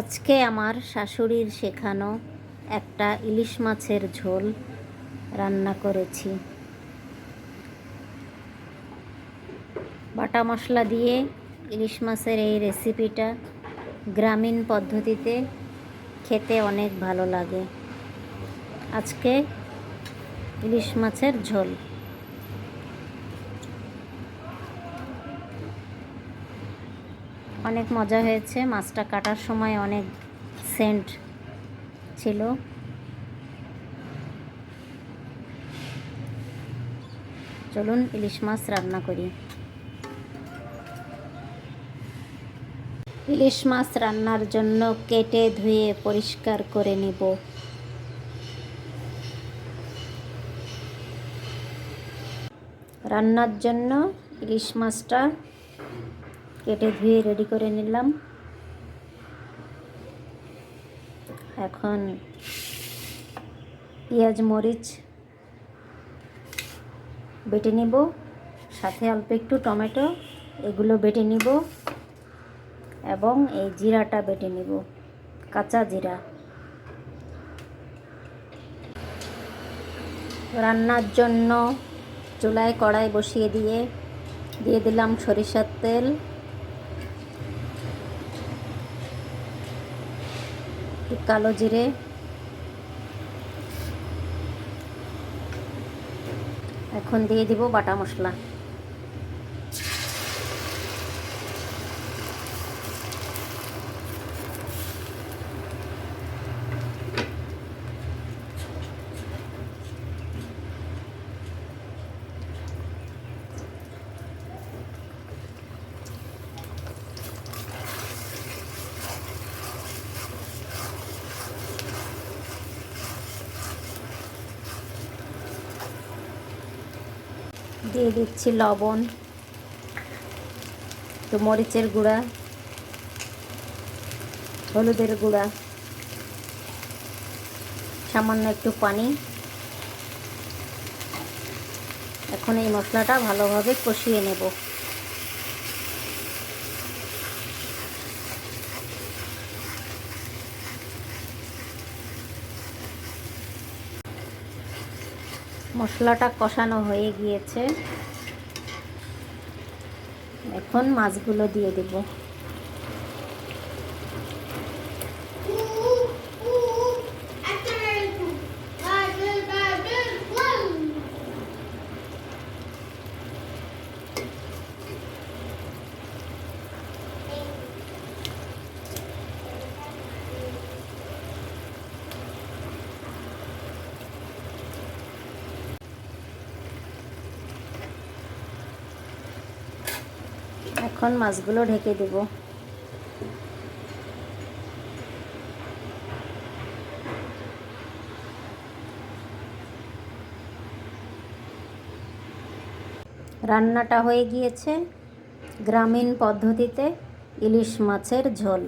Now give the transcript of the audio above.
আজকে আমার শাশুড়ির শেখানো একটা ইলিশ মাছের ঝোল রান্না করেছি। বাটা মশলা দিয়ে ইলিশ মাছের এই রেসিপিটা গ্রামীণ পদ্ধতিতে খেতে অনেক ভালো লাগে। আজকে ইলিশ মাছের ঝোল। অনেক মজা হয়েছে। মাছটা কাটার সময় অনেক সেন্ট ছিল। চলুন ইলিশ মাছ রান্না করি। ইলিশ মাছ রান্নার জন্য কেটে ধুয়ে পরিষ্কার করে নিব। রান্নার জন্য ইলিশ মাছটা কেটে ধুয়ে রেডি করে নিলাম। এখন পেঁয়াজ, মরিচ বেটে নিব। সাথে অল্প একটু টমেটো, এগুলো বেটে নিব এবং এই জিরাটা বেটে নিব, কাঁচা জিরা। রান্নার জন্য চুলায় কড়াই বসিয়ে দিয়ে দিয়ে দিলাম সরিষার তেল। কালো জিরে। এখন দিয়ে দিব বাটা মশলা। দিয়ে দিচ্ছি লবণ তো মরিচের গুঁড়া, হলুদের গুঁড়া, সামান্য একটু পানি। এখন এই মশলাটা ভালোভাবে কষিয়ে নেব। মশলাটা কষানো হয়ে গিয়েছে। এখন মাছগুলো দিয়ে দেব। এখন মাছগুলো ঢেকে দেব। রান্নাটা হয়ে গিয়েছে। গ্রামীণ পদ্ধতিতে ইলিশ মাছের ঝোল।